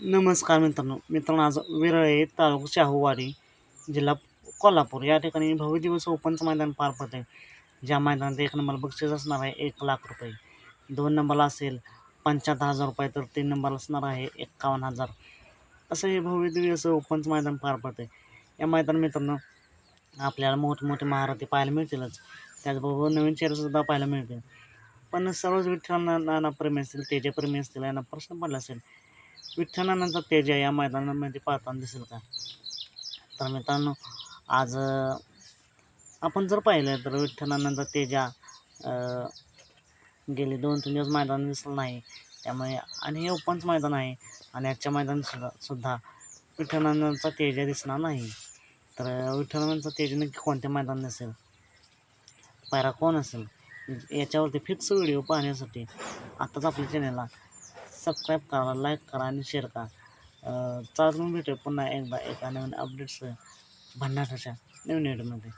नमस्कार मित्रांनो. मित्रांनो आज विरळे तालुका शाहूवाडी जिल्हा कोल्हापूर या ठिकाणी भव्य दिवस ओपनचं मैदान पार पडते ज्या मैदानात एक नंबर बक्षीस असणार आहे एक लाख रुपये. दोन नंबरला असेल पंच्याहत्तर हजार रुपये तर तीन नंबरला असणार आहे एक्कावन्न हजार. असं हे भव्य दिवस ओपनचं मैदान पार पडते या मैदान मित्रांनो आपल्याला मोठमोठे महारथी पाहायला मिळतीलच. त्याचबरोबर नवीन चेहरेसुद्धा पाहायला मिळतील. पण सर्वच विठ्ठलांना नाना प्रेमी असतील तेजे प्रेमी असतील यांना प्रश्न पडला असेल विठ्ठलानंतर तेज या मैदानामध्ये पाहताना दिसेल का? तर मित्रांनो आज आपण जर पाहिलं तर विठ्ठलानंतर तेजा गेले दोन तीन दिवस मैदान दिसलं नाही. त्यामुळे आणि हे ओपनचं मैदान आहे आणि आजच्या मैदान सुद्धा सुद्धा विठ्ठलानंदचा तेजा दिसणार नाही. तर विठ्ठलानंदचा तेज नक्की कोणत्या मैदान नसेल पायरा कोण असेल? याच्यावरती फिक्स व्हिडिओ पाहण्यासाठी आत्ताच आपल्या चॅनलला सबस्क्राईब करा लाईक करा आणि शेअर करा. चालून भेटू पुन्हा एकदा एका नवीन अपडेट्स भन्नाटाच्या नवीन व्हिडिओमध्ये